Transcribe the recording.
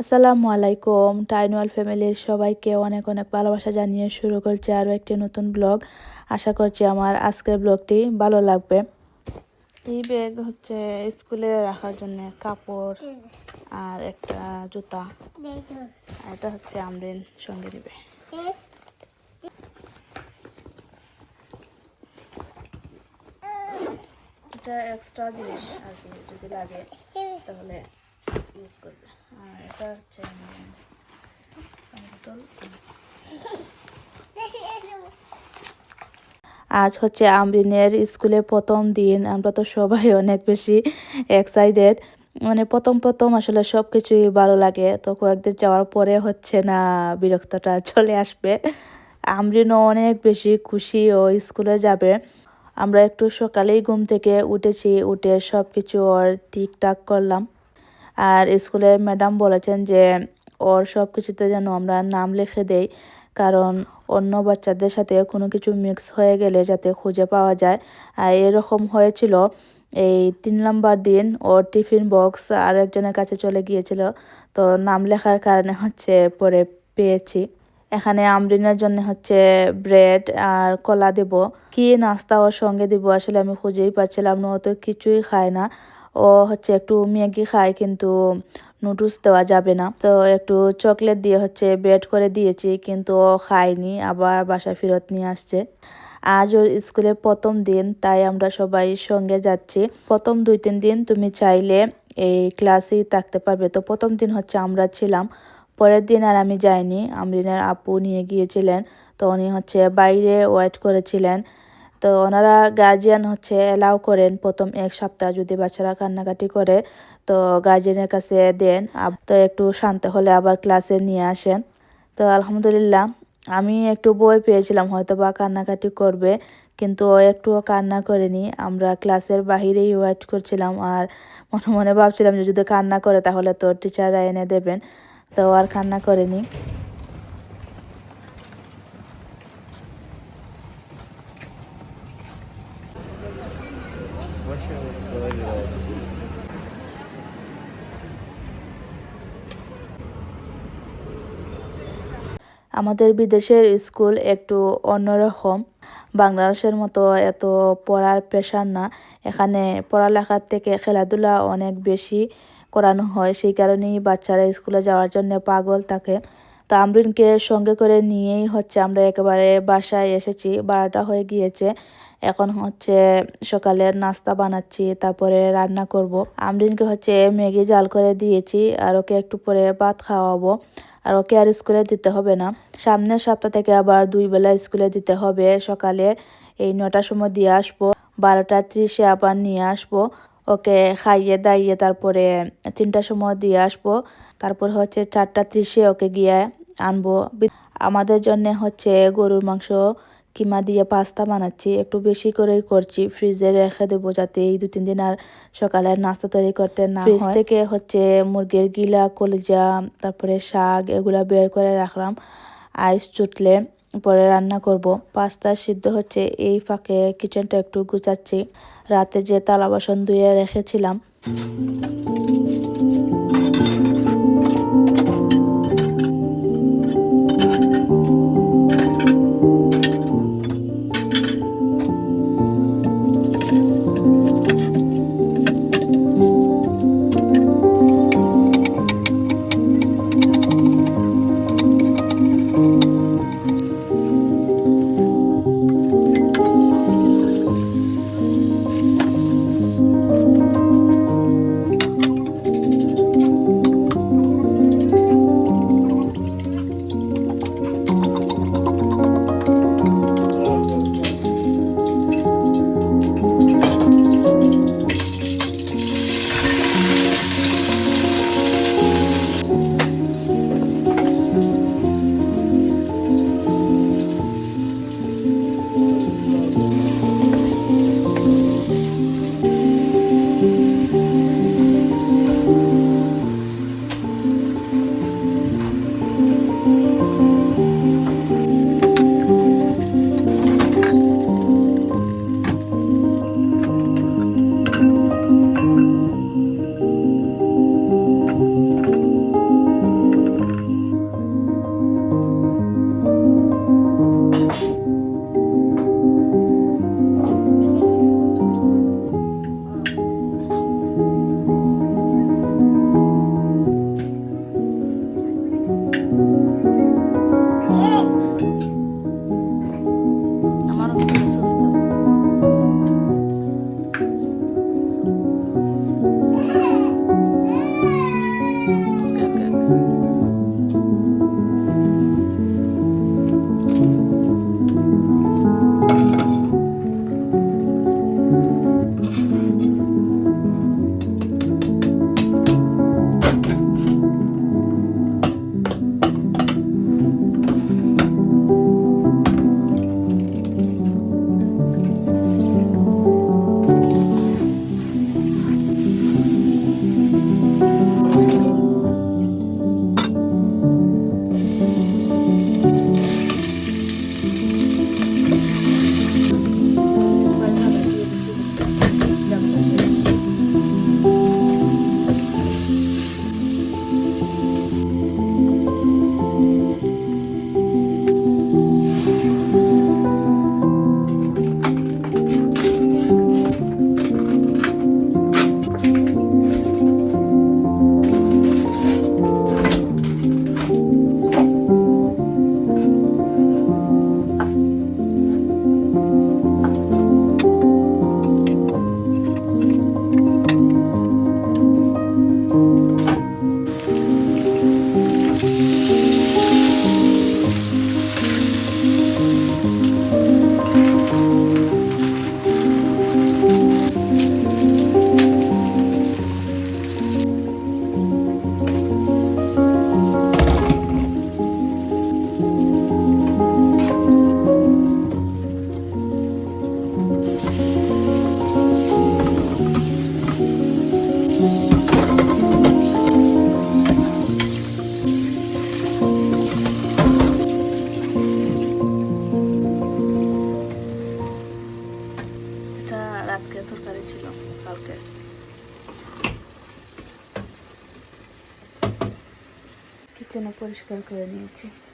আসসালামু আলাইকুম। টাইনওয়াল ফ্যামিলির সবাইকে অনেক অনেক ভালোবাসা জানিয়ে শুরু করছি আরও একটি নতুন ব্লগ। আশা করছি আমার আজকের ব্লগটি ভালো লাগবে। এই ব্যাগ হচ্ছে স্কুলে রাখার জন্য কাপড় আর একটা জুতা। এটা হচ্ছে আমরিন সঙ্গে নেবে এটা এক্সট্রা জিনিস আর কি, যদি লাগে, তাহলে ইউজ করবে। আর এটা হচ্ছে আজ হচ্ছে আমরিনের স্কুলে প্রথম দিন। আমরা তো সবাই অনেক বেশি এক্সাইটেড মানে প্রথম প্রথম আসলে সব কিছুই ভালো লাগে। তো কয়েকদিন যাওয়ার পরে হচ্ছে না বিরক্তটা চলে আসবে। আমরিনও অনেক বেশি খুশি ও স্কুলে যাবে। আমরা একটু সকালেই ঘুম থেকে উঠেছি। উঠে সব কিছু ওর ঠিকঠাক করলাম। আর স্কুলের ম্যাডাম বলেছেন যে ওর সব কিছুতে যেন আমরা নাম লিখে দেই, কারণ অন্য বাচ্চাদের সাথে কোনো কিছু মিক্স হয়ে গেলে যাতে খুঁজে পাওয়া যায়। আর এরকম হয়েছিল, এই তিন নম্বর দিন ওর টিফিন বক্স আর একজনের কাছে চলে গিয়েছিল। তো নাম লেখার কারণে হচ্ছে পরে পেয়েছি। এখানে আমরিনের জন্য হচ্ছে ব্রেড আর কলা দেব। কি নাস্তা ওর সঙ্গে দিব আসলে আমি খুঁজেই পাচ্ছিলাম না, ও তো কিছুই খায় না। ও হচ্ছে একটু ম্যাগি খায় কিন্তু নুডলস দেওয়া যাবে না। তো একটু চকলেট দিয়ে হচ্ছে বেড করে দিয়েছি কিন্তু ও খায়নি, আবার বাসায় ফেরত নিয়ে আসছে। আজ ওর স্কুলে প্রথম দিন, তাই আমরা সবাই সঙ্গে যাচ্ছি। প্রথম দুই তিন দিন তুমি চাইলে এই ক্লাসেই থাকতে পারবে। তো প্রথম দিন হচ্ছে আমরা ছিলাম, পরের দিন আর আমি যাইনি। আমরিনের আপু নিয়ে গিয়েছিলেন, তো উনি হচ্ছে বাইরে ওয়েট করেছিলেন। তো ওনারা গার্জিয়ান হচ্ছে অ্যালাউ করেন প্রথম এক সপ্তাহ যদি বাচ্চারা কান্নাকাটি করে, তো গার্জিয়ানের কাছে দেন। তো একটু শান্ত হলে আবার ক্লাসে নিয়ে আসেন। তো আলহামদুলিল্লাহ, আমি একটু বই পেয়েছিলাম হয়তো বা কান্নাকাটি করবে, কিন্তু ও একটুও কান্না করেনি। আমরা ক্লাসের বাহিরেই ওয়েট করছিলাম আর মনে মনে ভাবছিলাম যে যদি কান্না করে তাহলে তো টিচাররা এনে দেবেন। তো আর কান্না করেনি। আমাদের বিদেশের স্কুল একটু অন্যরকম। বাংলাদেশের মতো এত পড়ার প্রেশার না। এখানে পড়ালেখার থেকে খেলাধুলা অনেক বেশি করানো হয়। সেই কারণেই বাচ্চারা স্কুলে যাওয়ার জন্য পাগল থাকে। তো আমরিনকে সঙ্গে করে নিয়েই হচ্ছে আমরা একেবারে বাসায় এসেছি, বারোটা হয়ে গিয়েছে। এখন হচ্ছে সকালের নাস্তা বানাচ্ছি, তারপরে রান্না করব। আমরিনকে হচ্ছে ম্যাগি জাল করে দিয়েছি আর ওকে একটু পরে ভাত খাওয়াবো। আর ওকে আর স্কুলে দিতে হবে না। সামনের সপ্তাহ থেকে আবার দুই বেলা স্কুলে দিতে হবে। সকালে এই নটার সময় দিয়ে আসব, বারোটা ত্রিশে আবার নিয়ে আসব। ওকে খাইয়ে দাইয়ে তারপরে তিনটার সময় দিয়ে আসব। তারপর হচ্ছে চারটা ত্রিশে ওকে গিয়ে আনব। আমাদের জন্য হচ্ছে গরুর মাংস কিমা দিয়ে পাস্তা বানাচ্ছি। একটু বেশি করেই করছি। ফ্রিজে রেখে দেবো যাতে এই দু তিন দিন আর সকালে নাস্তা তৈরি করতে না ফ্রিজ থেকে হচ্ছে মুরগির গিলা কলিজা তারপরে শাক এগুলা বের করে রাখলাম। আইস চুটলে পরে রান্না করব। পাস্তা সিদ্ধ হচ্ছে, এই ফাঁকে কিচেনটা একটু গুছাচ্ছি। রাতে যে তালা বাসন ধুয়ে রেখেছিলাম। no por escancanete.